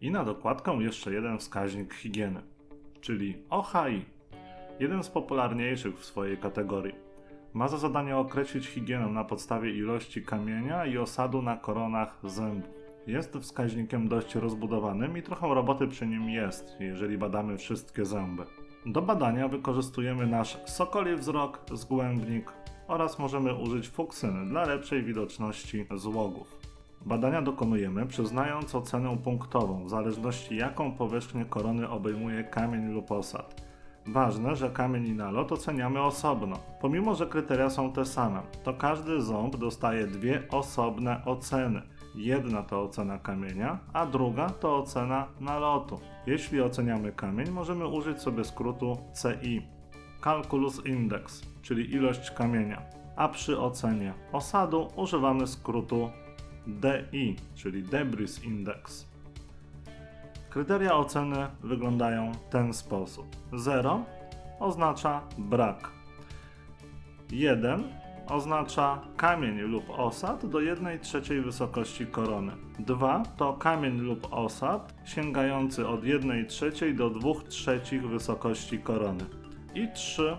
I na dokładkę jeszcze jeden wskaźnik higieny, czyli OHI, jeden z popularniejszych w swojej kategorii. Ma za zadanie określić higienę na podstawie ilości kamienia i osadu na koronach zębów. Jest wskaźnikiem dość rozbudowanym i trochę roboty przy nim jest, jeżeli badamy wszystkie zęby. Do badania wykorzystujemy nasz sokoli wzrok, zgłębnik oraz możemy użyć fuksyny dla lepszej widoczności złogów. Badania dokonujemy przyznając ocenę punktową w zależności jaką powierzchnię korony obejmuje kamień lub osad. Ważne, że kamień i nalot oceniamy osobno. Pomimo, że kryteria są te same, to każdy ząb dostaje dwie osobne oceny. Jedna to ocena kamienia, a druga to ocena nalotu. Jeśli oceniamy kamień, możemy użyć sobie skrótu CI Calculus Index, czyli ilość kamienia, a przy ocenie osadu używamy skrótu DI, czyli Debris Index. Kryteria oceny wyglądają w ten sposób. 0 oznacza brak. 1 oznacza kamień lub osad do 1 trzeciej wysokości korony. 2 to kamień lub osad sięgający od 1 trzeciej do 2 trzecich wysokości korony. I 3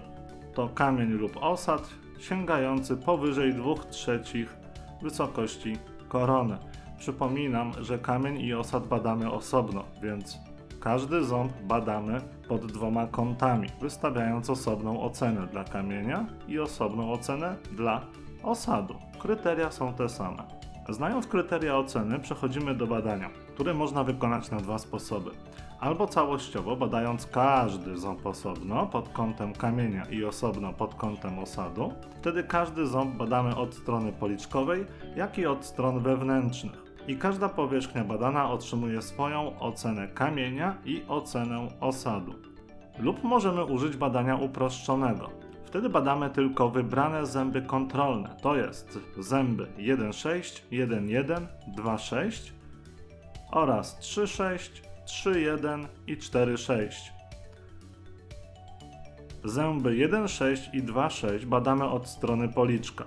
to kamień lub osad sięgający powyżej 2 trzecich wysokości korony. Przypominam, że kamień i osad badamy osobno, więc każdy ząb badamy pod dwoma kątami, wystawiając osobną ocenę dla kamienia i osobną ocenę dla osadu. Kryteria są te same. Znając kryteria oceny, przechodzimy do badania, które można wykonać na dwa sposoby. Albo całościowo, badając każdy ząb osobno pod kątem kamienia i osobno pod kątem osadu. Wtedy każdy ząb badamy od strony policzkowej, jak i od stron wewnętrznych i każda powierzchnia badana otrzymuje swoją ocenę kamienia i ocenę osadu. Lub możemy użyć badania uproszczonego. Wtedy badamy tylko wybrane zęby kontrolne, to jest zęby 1,6, 1,1, 2,6 oraz 3,6, 3,1 i 4,6. Zęby 1,6 i 2,6 badamy od strony policzka.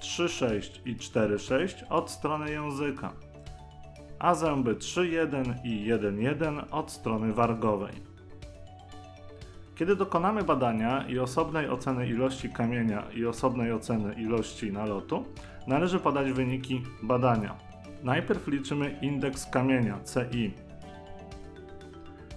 3,6 i 4,6 od strony języka, a zęby 3,1 i 1,1 od strony wargowej. Kiedy dokonamy badania i osobnej oceny ilości kamienia i osobnej oceny ilości nalotu, należy podać wyniki badania. Najpierw liczymy indeks kamienia CI.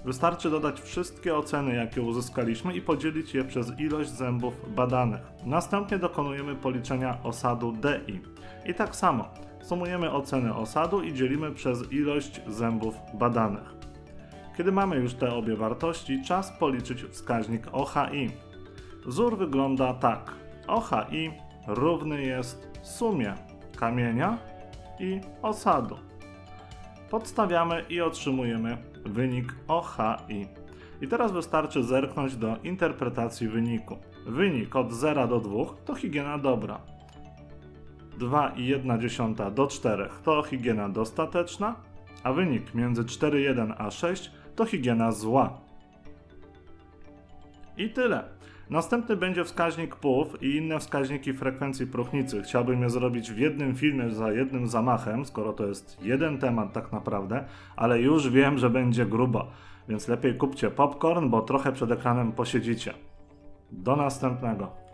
Wystarczy dodać wszystkie oceny, jakie uzyskaliśmy i podzielić je przez ilość zębów badanych. Następnie dokonujemy policzenia osadu DI. I tak samo, sumujemy oceny osadu i dzielimy przez ilość zębów badanych. Kiedy mamy już te obie wartości, czas policzyć wskaźnik OHI. Wzór wygląda tak. OHI równy jest sumie kamienia i osadu. Podstawiamy i otrzymujemy wynik OHI. I teraz wystarczy zerknąć do interpretacji wyniku. Wynik od 0 do 2 to higiena dobra. 2,1 do 4 to higiena dostateczna, a wynik między 4,1 a 6 to higiena zła. I tyle. Następny będzie wskaźnik PUF i inne wskaźniki frekwencji próchnicy. Chciałbym je zrobić w jednym filmie za jednym zamachem, skoro to jest jeden temat tak naprawdę, ale już wiem, że będzie grubo, więc lepiej kupcie popcorn, bo trochę przed ekranem posiedzicie. Do następnego.